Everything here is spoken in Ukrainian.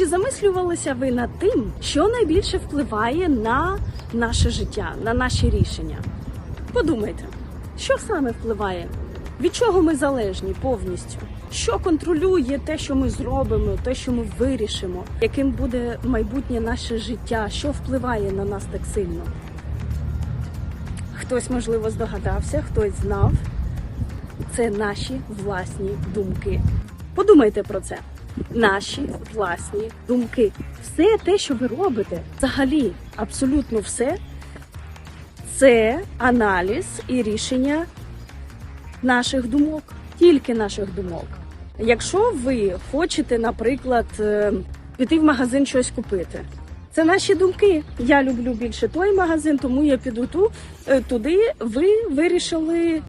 Чи замислювалися ви над тим, що найбільше впливає на наше життя, на наші рішення? Подумайте, що саме впливає? Від чого ми залежні повністю? Що контролює те, що ми зробимо, те, що ми вирішимо, яким буде майбутнє наше життя, що впливає на нас так сильно? Хтось, можливо, здогадався, хтось знав. Це наші власні думки. Подумайте про це. Наші власні думки. Все те, що ви робите, взагалі, абсолютно все, це аналіз і рішення наших думок, тільки наших думок. Якщо ви хочете, наприклад, е, піти в магазин щось купити, це наші думки. Я люблю більше той магазин, тому я піду ту, е, туди. Ви вирішили